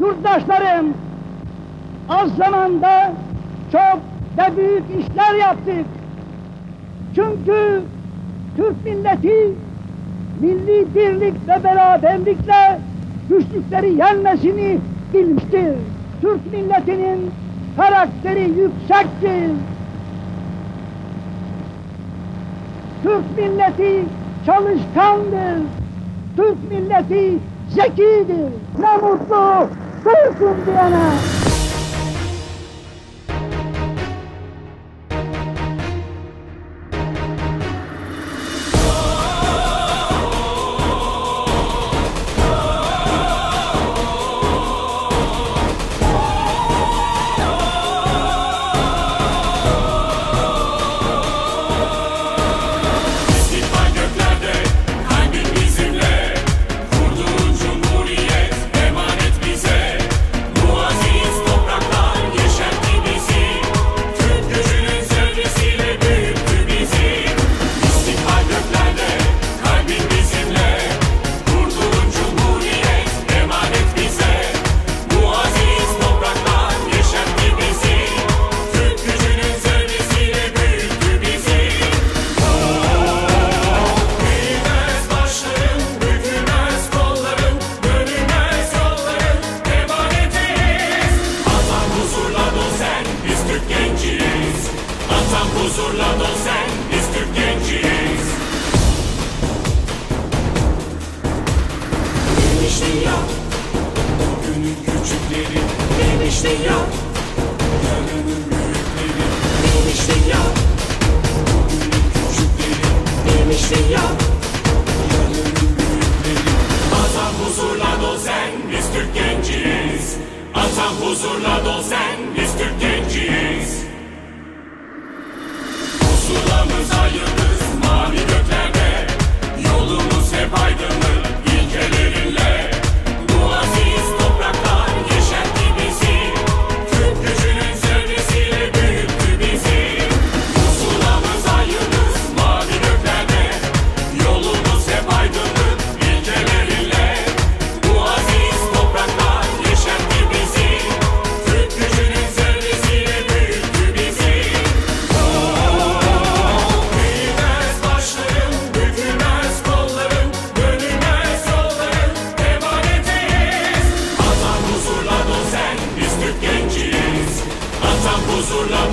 yurttaşlarım, az zamanda çok ve büyük işler yaptık. Çünkü Türk milleti milli birlik ve beraberlikle güçlükleri yenmesini bilmiştir. Türk milletinin karakteri yüksektir. Türk milleti çalışkandır. Türk milleti zekidir. Ne mutlu 在你身边呢 huzurla dol sen, biz Türk genciyiz. Demiştin ya, bugünün küçükleri. Demiştin ya, yarının büyükleri. Demiştin ya, bugünün küçükleri. Demiştin ya, Atam huzurla dol sen, biz Türk genciyiz. Atam huzurla dol sen, Rasulullah